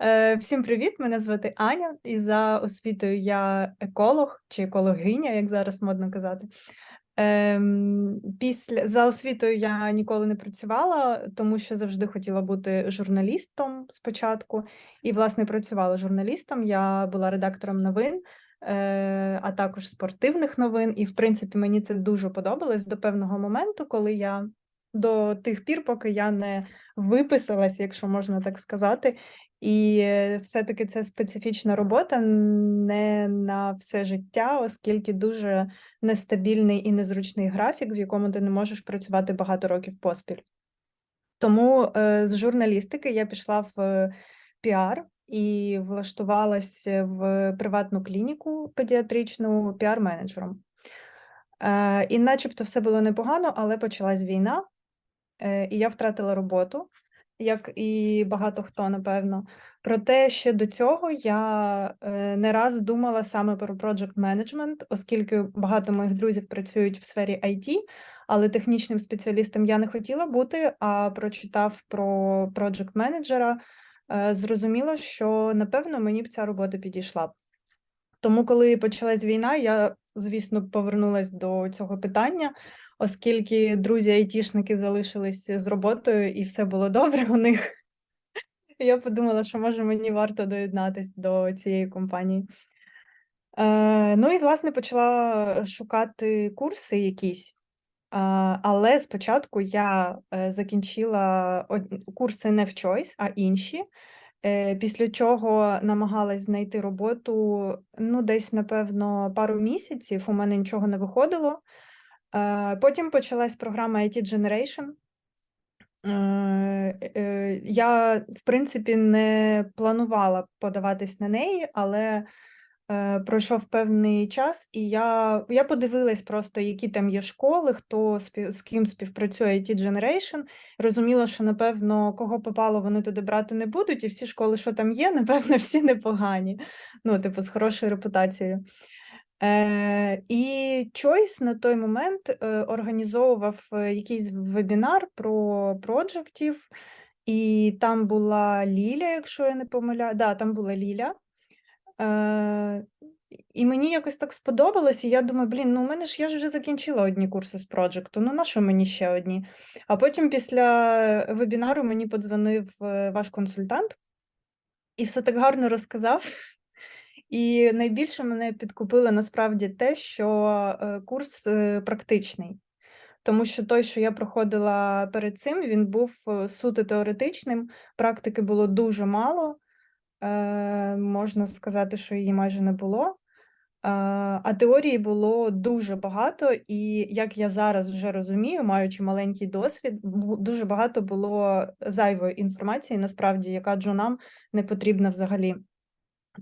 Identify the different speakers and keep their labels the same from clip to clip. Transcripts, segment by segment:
Speaker 1: Е, Всім привіт! Мене звати Аня, і за освітою я еколог чи екологиня, як зараз модно казати. Ем, Після за освітою я ніколи не працювала, тому що завжди хотіла бути журналістом спочатку. І, власне, працювала журналістом. Я була редактором новин, е, а також спортивних новин. І, в принципі, мені це дуже подобалось до певного моменту, коли я до тих пір, поки я не виписалась, якщо можна так сказати. І е, все-таки це специфічна робота не на все життя, оскільки дуже нестабільний і незручний графік, в якому ти не можеш працювати багато років поспіль. Тому е, з журналістики я пішла в е, піар і влаштувалася в приватну клініку педіатричну піар-менеджером. І начебто все було непогано, але почалась війна, і я втратила роботу як і багато хто, напевно. Проте ще до цього я е, не раз думала саме про project management, оскільки багато моїх друзів працюють в сфері IT, але технічним спеціалістом я не хотіла бути, а прочитав про project менеджера, е, зрозуміла, що напевно мені б ця робота підійшла. Тому, коли почалась війна, я, звісно, повернулася до цього питання оскільки друзі айтішники залишились з роботою і все було добре у них. Я подумала, що може мені варто доєднатися до цієї компанії. Е, Ну і, власне, почала шукати курси якісь. Але спочатку я е, закінчила курси не в Choice, а інші. Е, після чого намагалась знайти роботу ну, десь, напевно, пару місяців. У мене нічого не виходило. Е, потім почалась програма IT Generation. Е, я, в принципі, не планувала подаватись на неї, але пройшов певний час, і я я подивилась просто, які там є школи, хто з ким співпрацює IT Generation. Розуміла, що, напевно, кого попало, вони туди брати не будуть, і всі школи, що там є, напевно, всі непогані. Ну, типу, з хорошою репутацією. Е, І Choice на той момент е, організовував е, якийсь вебінар про проджектів, і там була Ліля, якщо я не помиляю. Да, там була Ліля. Е, І мені якось так сподобалось, і я думаю, блін, ну у мене ж я ж вже закінчила одні курси з проджекту, ну на що мені ще одні? А потім після вебінару мені подзвонив е, ваш консультант і все так гарно розказав. І найбільше мене підкупило насправді те, що е, курс практичний, тому що той, що я проходила перед цим, він був суто теоретичним, практики було дуже мало, можна сказати, що її майже не було. А теорії було дуже багато, і як я зараз вже розумію, маючи маленький досвід, дуже багато було зайвої інформації, насправді, яка джунам не потрібна взагалі.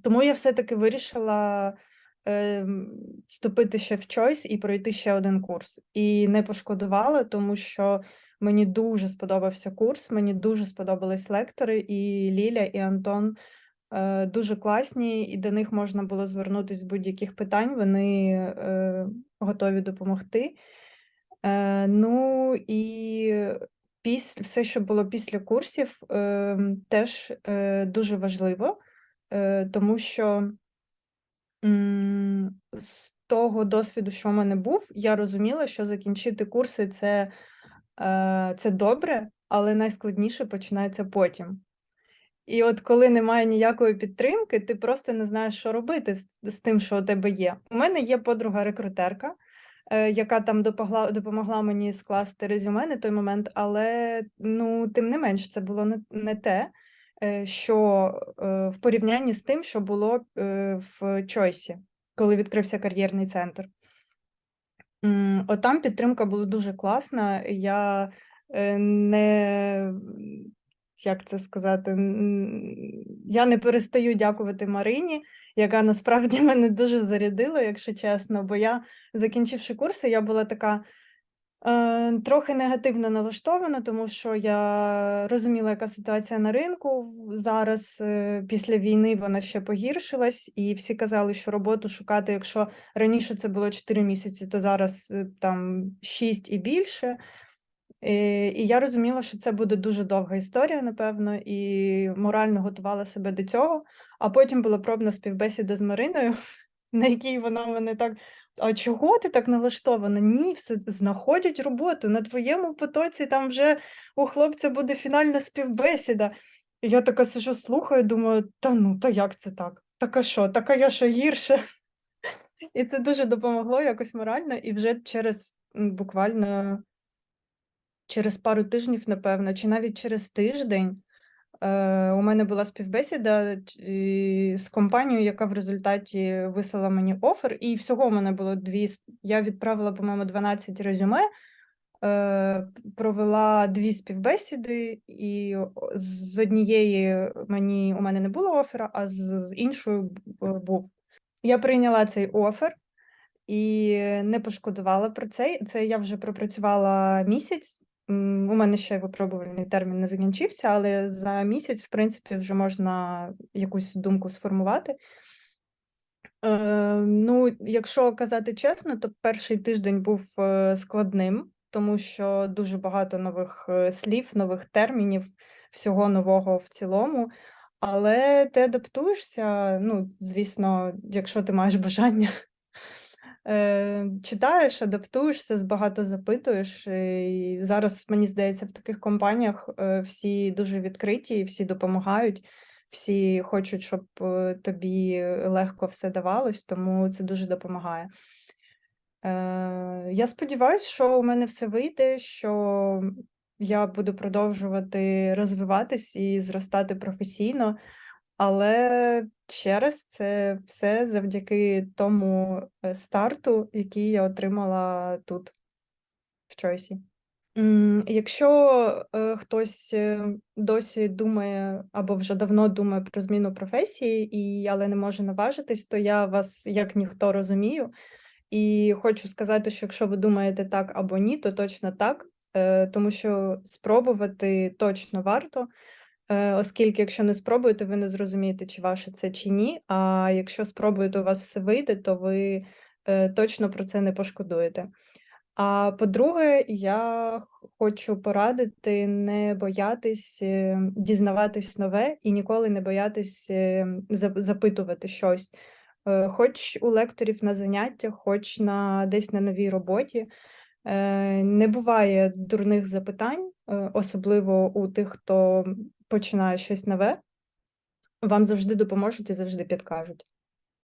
Speaker 1: Тому я все-таки вирішила е, вступити ще в Choice і пройти ще один курс. І не пошкодувала, тому що мені дуже сподобався курс, мені дуже сподобались лектори, і Ліля, і Антон е, дуже класні, і до них можна було звернутися з будь-яких питань, вони е, готові допомогти. Е, Ну і після, все, що було після курсів, е, теж е, дуже важливо. Е, тому що з того досвіду, що в мене був, я розуміла, що закінчити курси це, е, це добре, але найскладніше починається потім. І от коли немає ніякої підтримки, ти просто не знаєш, що робити з, з тим, що у тебе є. У мене є подруга-рекрутерка, е, яка там допомогла допомогла мені скласти резюме на той момент, але ну, тим не менш, це було не, не те. Е, що е, в порівнянні з тим, що було е, в Чойсі, коли відкрився кар'єрний центр. От там підтримка була дуже класна. Я не як це сказати, я не перестаю дякувати Марині, яка насправді мене дуже зарядила, якщо чесно. Бо я, закінчивши курси, я була така. Е, трохи негативно налаштована, тому що я розуміла, яка ситуація на ринку зараз. Е, після війни вона ще погіршилась, і всі казали, що роботу шукати, якщо раніше це було 4 місяці, то зараз е, там 6 і більше. Е, і я розуміла, що це буде дуже довга історія, напевно, і морально готувала себе до цього. А потім була пробна співбесіда з Мариною, на якій вона мене так: "А чого ти так налаштована? Ні, все знаходять роботу. На твоєму потоці там вже у хлопця буде фінальна співбесіда". І я така сижу, слухаю, думаю: "Та ну, та як це так? Так а що? Так а я що гірше?" І це дуже допомогло якось морально, і вже через, буквально через пару тижнів, напевно, чи навіть через тиждень, е, у мене була співбесіда з компанією, яка в результаті вислала мені офер. І всього у мене було 2 с я відправила, по-моєму, 12 резюме, е, провела 2 співбесіди, і з однієї мені у мене не було офера, а з з іншою був. Я прийняла цей офер і не пошкодувала про це. Це я вже пропрацювала місяць. У мене ще випробувальний термін не закінчився, але за місяць, в принципі, вже можна якусь думку сформувати. Е, ну, якщо казати чесно, то перший тиждень був, е, складним, тому що дуже багато нових, е, слів, нових термінів, всього нового в цілому. Але ти адаптуєшся, ну, звісно, якщо ти маєш бажання. Е, читаєш, адаптуєшся, з багато запитуєш. І зараз, мені здається, в таких компаніях, е, всі дуже відкриті, всі допомагають, всі хочуть, щоб, е, тобі легко все давалось, тому це дуже допомагає. Е, я сподіваюсь, що у мене все вийде, що я буду продовжувати розвиватись і зростати професійно. Але ще раз, це все завдяки тому, е, старту, який я отримала тут, в Чойсі. Якщо, е, хтось, е, досі думає або вже давно думає про зміну професії, і але не може наважитись, то я вас як ніхто розумію. І хочу сказати, що якщо ви думаєте так або ні, то точно так. Тому що спробувати точно варто. Е, оскільки, якщо не спробуєте, ви не зрозумієте, чи ваше це, чи ні. А якщо спробуєте, у вас все вийде, то ви, е, точно про це не пошкодуєте. А по-друге, я хочу порадити не боятись, е, дізнаватись нове і ніколи не боятись, запитувати щось. Хоч у лекторів на заняттях, хоч на десь на новій роботі. Не буває дурних запитань, особливо у тих, хто починає щось нове. Вам завжди допоможуть і завжди підкажуть.